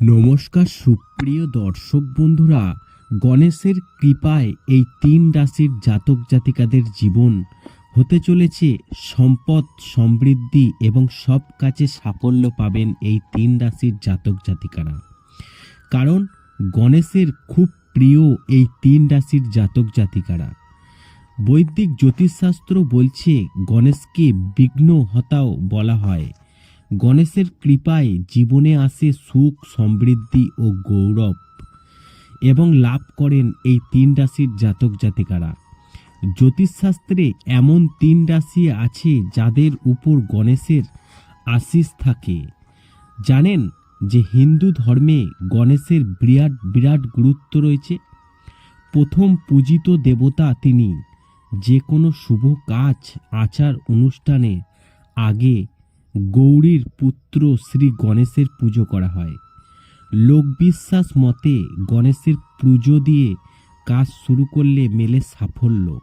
নমস্কার সুপ্রিয় দর্শক বন্ধুরা, গণেশের কৃপায় এই তিন রাশির জাতক জাতিকাদের জীবন হতে চলেছে। সম্পদ, সমৃদ্ধি এবং সব কাজে সাফল্য পাবেন এই তিন রাশির জাতক জাতিকারা। কারণ গণেশের খুব প্রিয় এই তিন রাশির জাতক জাতিকারা। বৈদিক জ্যোতিষশাস্ত্র বলছে, গণেশকে বিঘ্ন হতাও বলা হয়। গণেশের কৃপায় জীবনে আসে সুখ, সমৃদ্ধি ও গৌরব এবং লাভ করেন এই তিন রাশির জাতক জাতিকারা। জ্যোতিষশাস্ত্রে এমন তিন রাশি আছে যাদের উপর গণেশের আশিস থাকে। জানেন যে হিন্দু ধর্মে গণেশের বিরাট বিরাট গুরুত্ব রয়েছে। প্রথম পূজিত দেবতা তিনি। যে কোনো শুভ কাজ, আচার, অনুষ্ঠানে আগে গৌরীর পুত্র শ্রী গণেশের পুজো করা হয়। লোকবিশ্বাস মতে গণেশের পুজো দিয়ে কাজ শুরু করলে মেলে সাফল্য।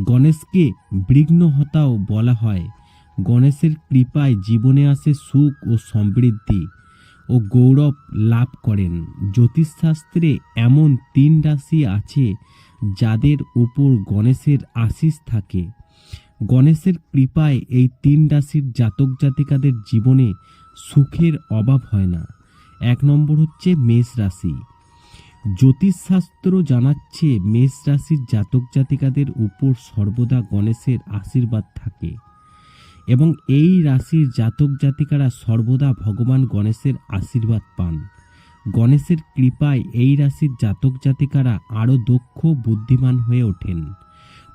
গণেশকে বিঘ্নহতাও বলা হয়। গণেশের কৃপায় জীবনে আসে সুখ ও সমৃদ্ধি ও গৌরব লাভ করেন। জ্যোতিষশাস্ত্রে এমন তিন রাশি আছে যাদের উপর গণেশের আশিস থাকে। গণেশের কৃপায় এই তিন রাশির জাতক জাতিকাদের জীবনে সুখের অভাব হয় না। এক নম্বর হচ্ছে মেষ রাশি। জ্যোতিষশাস্ত্র জানাচ্ছে মেষ রাশির জাতক জাতিকাদের উপর সর্বদা গণেশের আশীর্বাদ থাকে এবং এই রাশির জাতক জাতিকারা সর্বদা ভগবান গণেশের আশীর্বাদ পান। গণেশের কৃপায় এই রাশির জাতক জাতিকারা আরও দক্ষ, বুদ্ধিমান হয়ে ওঠেন।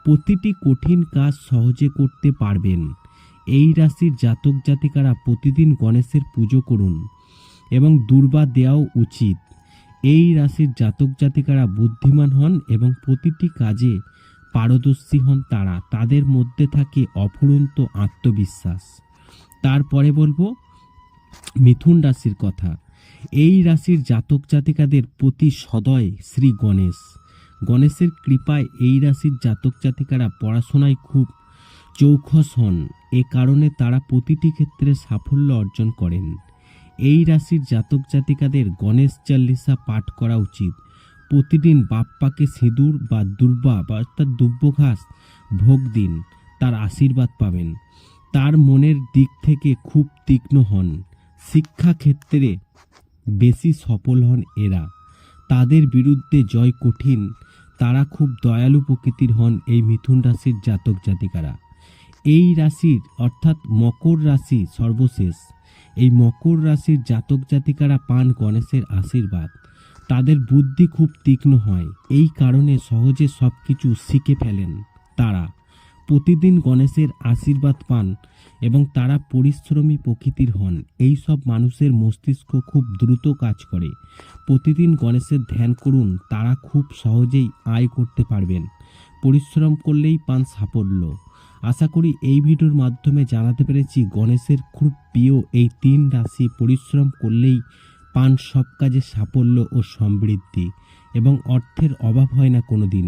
প্রতিটি কঠিন কাজ সহজে করতে পারবেন। এই রাশির জাতক জাতিকারা প্রতিদিন গণেশের পুজো করুন এবং দুর্বা দেওয়াও উচিত। এই রাশির জাতক জাতিকারা বুদ্ধিমান হন এবং প্রতিটি কাজে পারদর্শী হন তারা। তাদের মধ্যে থাকে অফুরন্ত আত্মবিশ্বাস। তারপরে বলব, মিথুন রাশির কথা। এই রাশির জাতক জাতিকাদের প্রতি সদয় শ্রী গণেশ। গণেশের কৃপায় এই রাশির জাতক জাতিকারা পড়াশোনায় খুব চৌখস হন। এ কারণে তারা প্রতিটি ক্ষেত্রে সাফল্য অর্জন করেন। এই রাশির জাতক জাতিকাদের গণেশ চল্লিশা পাঠ করা উচিত। প্রতিদিন বাপ্পাকে সিঁদুর বা দুর্বা বা অর্থাৎ দুব্য ঘাস ভোগ দিন, তার আশীর্বাদ পাবেন। তার মনের দিক থেকে খুব তীক্ষ্ণ হন। শিক্ষা ক্ষেত্রে বেশি সফল হন এরা। তাদের বিরুদ্ধে জয় কঠিন। তারা খুব দয়ালু প্রকৃতির হন এই মিথুন রাশির জাতক জাতিকারা। এই রাশির অর্থাৎ মকর রাশি সর্বশেষ। এই মকর রাশির জাতক জাতিকারা পান গণেশের আশীর্বাদ। তাদের বুদ্ধি খুব তীক্ষ্ণ হয়। এই কারণে সহজে সব কিছু শিখে ফেলেন তারা। প্রতিদিন গণেশের আশীর্বাদ পান এবং তারা পরিশ্রমী প্রকৃতির হন। এই সব মানুষের মস্তিষ্ক খুব দ্রুত কাজ করে। প্রতিদিন গণেশের ধ্যান করুন, তারা খুব সহজেই আয় করতে পারবেন। পরিশ্রম করলেই পান সাফল্য। আশা করি এই ভিডিওর মাধ্যমে জানাতে পেরেছি গণেশের খুব প্রিয় এই তিন রাশি পরিশ্রম করলেই পান সব কাজে সাফল্য ও সমৃদ্ধি এবং অর্থের অভাব হয় না কোনো দিন